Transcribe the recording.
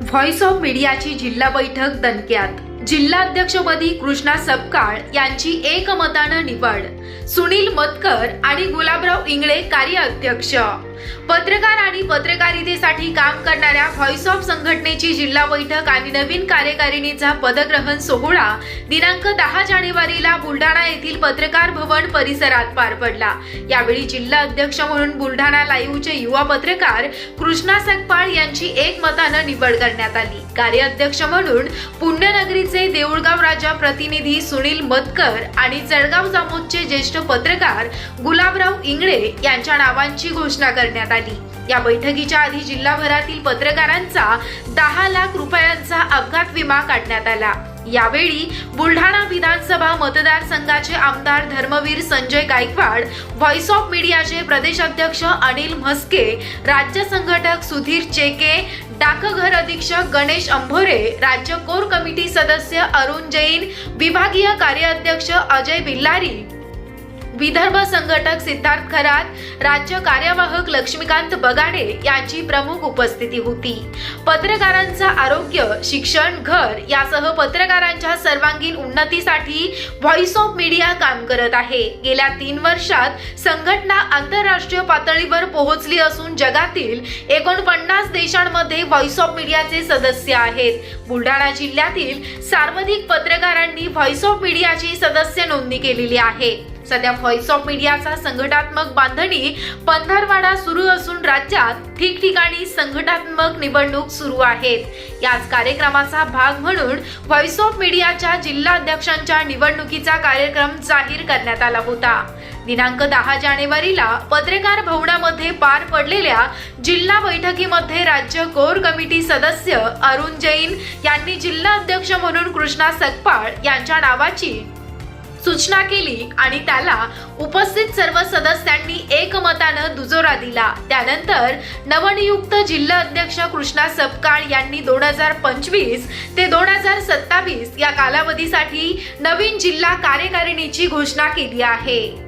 Voice of मीडियाची जिल्हा बैठक दणक्यात. जिल्हाध्यक्षपदी कृष्णा सपकाळ यांची एकमतानं निवड. सुनील मतकर आणि गुलाबराव इंगळे कार्याध्यक्ष पत्रकार आणि पत्रकार पत्रकारितेसाठी काम करणाऱ्या व्हॉइस ऑफ संघटनेची जिल्हा बैठक आणि नवीन कार्यकारिणीचा पदग्रहण सोहळा दिनांक दहा जानेवारीला बुलढाणा येथील पत्रकार भवन परिसरात पार पडला. यावेळी जिल्हा अध्यक्ष म्हणून बुलढाणा लाईव्हचे युवा पत्रकार कृष्णा सकपाळ यांची एकमतानं निवड करण्यात आली. कार्याध्यक्ष म्हणून पुण्यनगरीचे देऊळगाव राजा प्रतिनिधी सुनील मतकर आणि जळगाव जामोदचे ज्येष्ठ पत्रकार गुलाबराव इंगळे यांच्या नावांची घोषणा करण्यात आली. या बैठकीच्या आधी जिल्हाभरातील पत्रकारांचा दहा लाख रुपयांचा अपघात विमा काढण्यात आला. यावेळी बुलढाणा विधानसभा मतदारसंघाचे आमदार धर्मवीर संजय गायकवाड व्हॉइस ऑफ मीडियाचे प्रदेशाध्यक्ष अनिल म्हस्के राज्य संघटक सुधीर चेके डाकघर अधीक्षक गणेश अंभोरे राज्य कोर कमिटी सदस्य अरुण जैन विभागीय कार्याध्यक्ष अजय बिल्लारी विदर्भ संघटक सिद्धार्थ खरात राज्य कार्यवाहक लक्ष्मीकांत बगाडे यांची प्रमुख उपस्थिती होती. पत्रकारांचं आरोग्य शिक्षण घर यासह पत्रकारांच्या सर्वांगीण उन्नतीसाठी व्हॉइस ऑफ मीडिया काम करत आहे. गेल्या तीन वर्षात संघटना आंतरराष्ट्रीय पातळीवर पोहोचली असून जगातील एकोणपन्नास देशांमध्ये व्हॉइस ऑफ मीडियाचे सदस्य आहेत. बुलढाणा जिल्ह्यातील सर्वाधिक पत्रकारांनी व्हॉइस ऑफ मीडियाची सदस्य नोंदणी केलेली आहे. सध्या व्हॉइस ऑफ मीडियाचा संघटात्मक बांधणी पंधरवाडा सुरू असून राज्यात ठिकठिकाणी संघटात्मक निवडणूक सुरू आहेत. याच कार्यक्रमाचा भाग म्हणून व्हॉइस ऑफ मीडियाच्या जिल्हा अध्यक्षांच्या निवडणुकीचा कार्यक्रम जाहीर करण्यात आला होता. दिनांक दहा जानेवारीला पत्रकार भवनामध्ये पार पडलेल्या जिल्हा बैठकीमध्ये राज्य कोर कमिटी सदस्य अरुण जैन यांनी जिल्हा अध्यक्ष म्हणून कृष्णा सकपाळ यांच्या नावाची सूचना केली आणि त्याला उपस्थित सर्व सदस्यांनी एकमतानं दुजोरा दिला. त्यानंतर नवनियुक्त जिल्हा अध्यक्ष कृष्णा सपकाळ यांनी दोन हजार पंचवीस ते दोन हजार सत्तावीस या कालावधीसाठी नवीन जिल्हा कार्यकारिणीची घोषणा केली आहे.